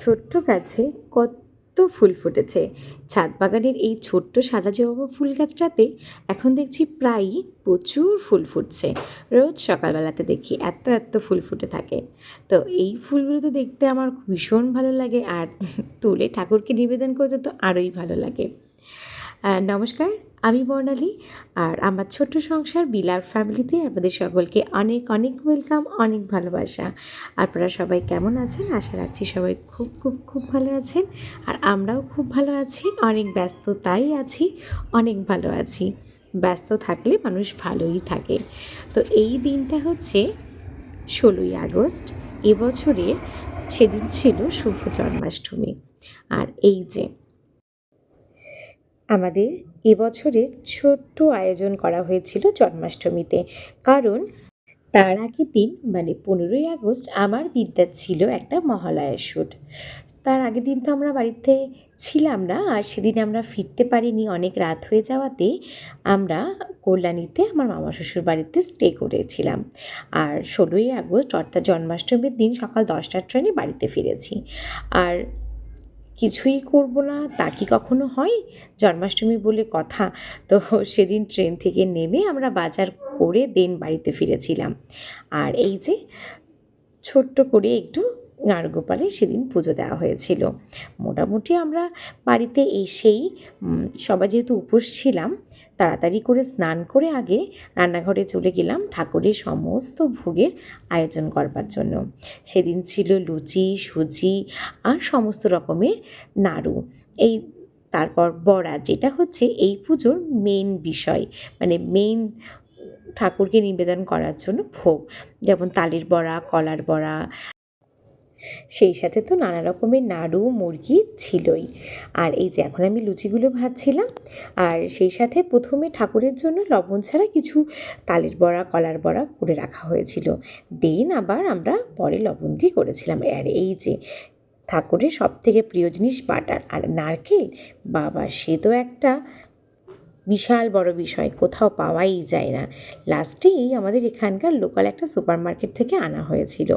ছোট্ট গাছে কত ফুল ফুটেছে। ছাদ বাগানের এই ছোট্ট সাদা জবা ফুল গাছটাতে এখন দেখছি প্রায়ই প্রচুর ফুল ফুটছে। রোজ সকালবেলাতে দেখি এত এত ফুল ফুটে থাকে। তো এই ফুলগুলো তো দেখতে আমার ভীষণ ভালো লাগে আর তুলে ঠাকুরকে নিবেদন করতে তো আরোই ভালো লাগে। নমস্কার। আমি বর্ণালী আর আমার ছোট্ট সংসার বিলার ফ্যামিলিতে আপনাদের সকলকে অনেক অনেক ওয়েলকাম, অনেক ভালোবাসা। আপনারা সবাই কেমন আছেন? আশা রাখছি সবাই খুব খুব খুব ভালো আছেন। আর আমরাও খুব ভালো আছি, অনেক ব্যস্ততাই আছি, অনেক ভালো আছি। ব্যস্ত থাকলে মানুষ ভালোই থাকে। তো এই দিনটা হচ্ছে ষোলোই আগস্ট এবছরের সেদিন ছিল শুভ জন্মাষ্টমী। আর এই যে আমাদের এবছরে ছোট্ট আয়োজন করা হয়েছিল জন্মাষ্টমীতে। কারণ তার আগের দিন মানে পনেরোই আগস্ট, আমার বিদ্যার ছিল একটা মহালয়ার শ্যুট তার আগের দিন তো আমরা বাড়িতে ছিলাম না, আর সেদিন আমরা ফিরতে পারিনি। অনেক রাত হয়ে যাওয়াতে আমরা কল্যাণীতে আমার মামা শ্বশুর বাড়িতে স্টে করেছিলাম। আর ষোলোই আগস্ট, অর্থাৎ জন্মাষ্টমীর দিন সকাল দশটার ট্রেনে বাড়িতে ফিরেছি। আর কিছুই করব না, তা কি কখনো হয়? জন্মাষ্টমী বলে কথা। তো সেদিন ট্রেন থেকে নেমে আমরা বাজার করে দেন বাড়িতে ফিরেছিলাম। আর এই যে ছোট্ট করে একটু নারগোপালে সেদিন পুজো দেওয়া হয়েছিল। মোটামুটি আমরা বাড়িতে এসেই সবাই যেহেতু উপোস ছিলাম, তাড়াতাড়ি করে স্নান করে আগে রান্নাঘরে চলে গেলাম ঠাকুরের সমস্ত ভোগের আয়োজন করবার জন্য। সেদিন ছিল লুচি, সুজি আর সমস্ত রকমের নাড়ু। এই তারপর বড়া, যেটা হচ্ছে এই পুজোর মেন বিষয় মানে মেন ঠাকুরকে নিবেদন করার জন্য ভোগ। যেমন তালের বড়া, কলার বড়া সেই সাথে তো নানা রকমের নাড়ু, মুরগি ছিলই। আর এই যে এখন আমি লুচিগুলো ভাজছিলাম, আর সেই সাথে প্রথমে ঠাকুরের জন্য লবণ ছাড়া কিছু তালের বড়া, কলার বড়া করে রাখা হয়েছিল। দেন আবার আমরা পরে লবণ দিয়ে করেছিলাম। আর এই যে ঠাকুরের সব থেকে প্রিয় জিনিস বাটার আর নারকেল, বাবা সে তো একটা বিশাল বড় বিষয়, কোথাও পাওয়াই যায় না। লাস্টেই আমাদের এখানকার লোকাল একটা সুপার মার্কেট থেকে আনা হয়েছিল।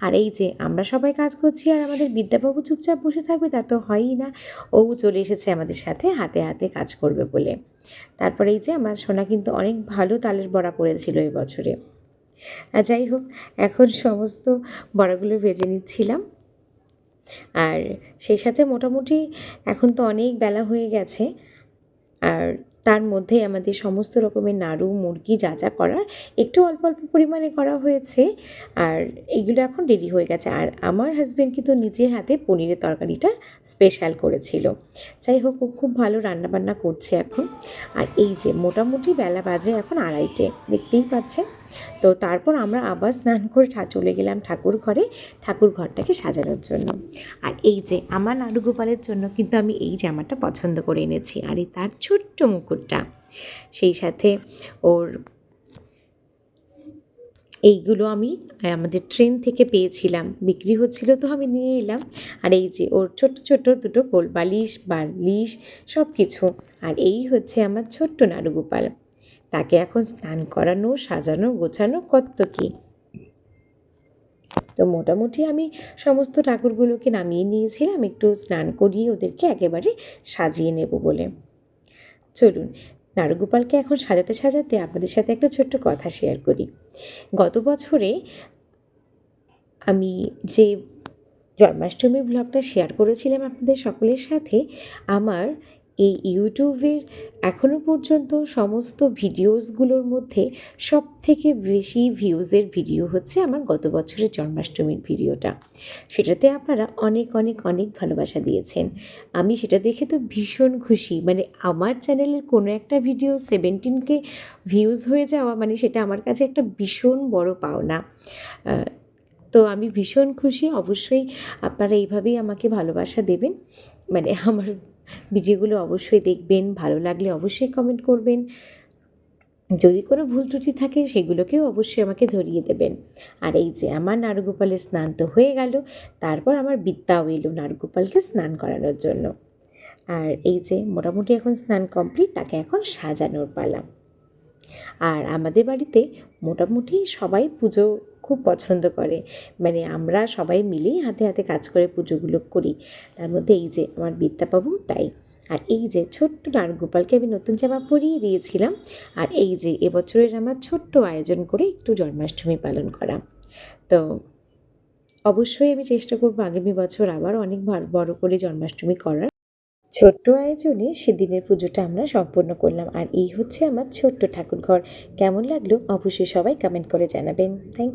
আর এই যে আমরা সবাই কাজ করছি আর আমাদের বিদ্যাবাবু চুপচাপ বসে থাকবে, তা তো হয়ই না। ও চলে এসেছে আমাদের সাথে, হাতে হাতে কাজ করবে বলে। তারপরে এই যে আমার সোনা কিন্তু অনেক ভালো তালের বড়া করেছিল এই বছরে। যাই হোক, এখন সমস্ত বড়াগুলো ভেজে নিচ্ছিলাম। আর সেই সাথে মোটামুটি এখন তো অনেক বেলা হয়ে গেছে। আর তার মধ্যে আমাদের সমস্ত রকমের নাড়ু, মুরগি যা যা করার একটু অল্প অল্প পরিমাণে করা হয়েছে। আর এগুলো এখন রেডি হয়ে গেছে। আর আমার হাজব্যান্ড কিন্তু নিজের হাতে পনিরের তরকারিটা স্পেশাল করেছিল। যাই হোক, ও খুব ভালো রান্নাবান্না করছে এখন। আর এই যে মোটামুটি বেলা বাজে এখন আড়াইটে, দেখতেই পাচ্ছেন। তো তারপর আমরা আবার স্নান করে চলে গেলাম ঠাকুর ঘরে, ঠাকুর ঘরটাকে সাজানোর জন্য। আর এই যে আমার নাড়ু গোপালের জন্য কিন্তু আমি এই জামাটা পছন্দ করে এনেছি, আর এই তার ছোট্ট মুকুটটা। সেই সাথে ওর এইগুলো আমি আমাদের ট্রেন থেকে পেয়েছিলাম, বিক্রি হচ্ছিল তো আমি নিয়ে এলাম। আর এই যে ওর ছোট ছোট দুটো গোল বালিশ বালিশ সব কিছু আর এই হচ্ছে আমার ছোট্ট নাড়ু গোপাল তাকে এখন স্নান করানো, সাজানো, গোছানো কত কী? তো মোটামুটি আমি সমস্ত ঠাকুরগুলোকে নামিয়ে নিয়েছিলাম, একটু স্নান করিয়ে ওদেরকে একেবারে সাজিয়ে নেব বলে। চলুন, নারুগোপালকে এখন সাজাতে সাজাতে আপনাদের সাথে একটা ছোট্ট কথা শেয়ার করি। গত বছরে আমি যে জন্মাষ্টমীর ব্লগটা শেয়ার করেছিলাম আপনাদের সকলের সাথে, আমার এই ইউটিউবের এখনও পর্যন্ত সমস্ত ভিডিওসগুলোর মধ্যে সব থেকে বেশি ভিউজের ভিডিও হচ্ছে আমার গত বছরের জন্মাষ্টমীর ভিডিওটা। সেটাতে আপনারা অনেক অনেক অনেক ভালোবাসা দিয়েছেন। আমি সেটা দেখে তো ভীষণ খুশি। মানে আমার চ্যানেলের কোনো একটা ভিডিও সেভেন্টিনকে ভিউজ হয়ে যাওয়া মানে সেটা আমার কাছে একটা ভীষণ বড় পাওনা। তো আমি ভীষণ খুশি। অবশ্যই আপনারা এইভাবেই আমাকে ভালোবাসা দেবেন। মানে আমার ভিডিওগুলো অবশ্যই দেখবেন, ভালো লাগলে অবশ্যই কমেন্ট করবেন। যদি কোনো ভুল ত্রুটি থাকে সেগুলোকেও অবশ্যই আমাকে ধরিয়ে দেবেন। আর এই যে আমার নারগোপালের স্নান তো হয়ে গেল, তারপর আমার বিদ্যাও এলো নারগোপালকে স্নান করানোর জন্য। আর এই যে মোটামুটি এখন স্নান কমপ্লিট তাকে এখন সাজানোর পালা। আর আমাদের বাড়িতে মোটামুটি সবাই পুজো খুব পছন্দ করে। মানে আমরা সবাই মিলেই হাতে হাতে কাজ করে পুজোগুলো করি। তার মধ্যে এই যে আমার বিদ্যাবাবু, তাই। আর এই যে ছোট্ট নারগোপালকে আমি নতুন জামা পরিয়ে দিয়েছিলাম। আর এই যে এবছরের আমার ছোট্ট আয়োজন করে একটু জন্মাষ্টমী পালন করা। তো অবশ্যই আমি চেষ্টা করব আগামী বছর আবার অনেক বড় করে জন্মাষ্টমী করার। ছোট্ট আয়োজনে সেদিনের পুজোটা আমরা সম্পূর্ণ করলাম। আর এই হচ্ছে আমার ছোট্ট ঠাকুর ঘর কেমন লাগল? অবশ্যই সবাই কমেন্ট করে জানাবেন। থ্যাংক